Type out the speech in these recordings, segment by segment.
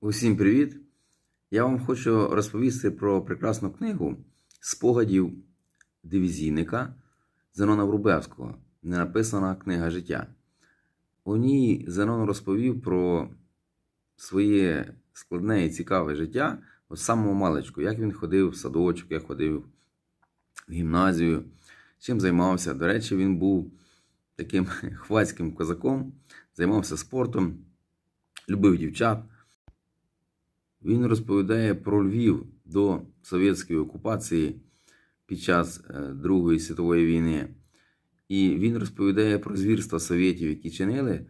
Усім привіт! Я вам хочу розповісти про прекрасну книгу спогадів дивізійника Зенона Врубевського, ненаписана книга життя. У ній Зенон розповів про своє складне і цікаве життя от самого маличку, як він ходив в садочок, як ходив в гімназію, чим займався. До речі, він був таким хвацьким козаком, займався спортом, любив дівчат. Він розповідає про Львів до совєтської окупації під час е, Другої світової війни. І він розповідає про звірства совєтів, які чинили,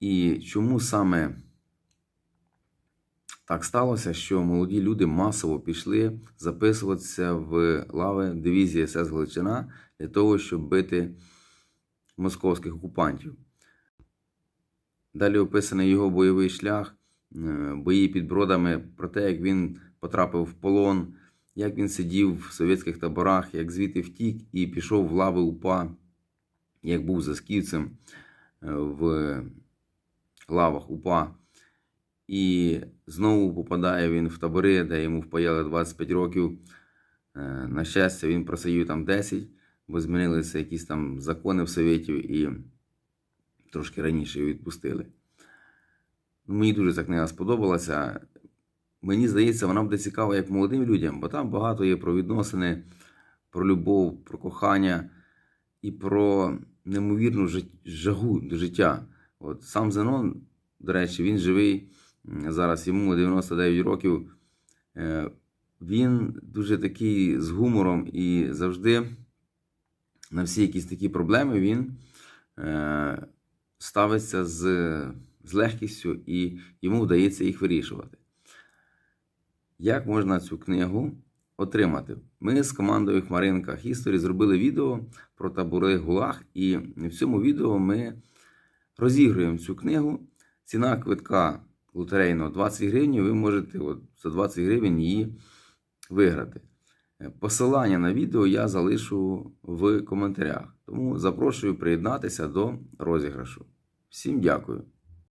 і чому саме так сталося, що молоді люди масово пішли записуватися в лави дивізії СС Галичина для того, щоб бити московських окупантів. Далі описаний його бойовий шлях, бої під бродами, про те, як він потрапив в полон, як він сидів в совєтських таборах, як звідти втік і пішов в лави УПА, як був засківцем е, в лавах УПА. І знову попадає він в табори, де йому впаяли 25 років. Е, На щастя, він просидів там 10, бо змінилися якісь там закони в Совєтів і трошки раніше його відпустили. Мені дуже ця книга сподобалася. Мені здається, вона буде цікава як молодим людям, бо там багато є про відносини, про любов, про кохання і про неймовірну жагу до життя. От сам Зенон, до речі, він живий зараз йому 99 років. Е, Він дуже такий з гумором і завжди на всі якісь такі проблеми він е, ставиться з, з легкістю і йому вдається їх вирішувати. Як можна цю книгу отримати? Ми з командою Хмаринка History зробили відео про табори Гулаг, і в цьому відео ми розігруємо цю книгу. Ціна квитка лотерейного 20 гривень. Ви можете от, за 20 гривень її виграти. Посилання на відео я залишу в коментарях. Тому запрошую приєднатися до розіграшу. Всім дякую.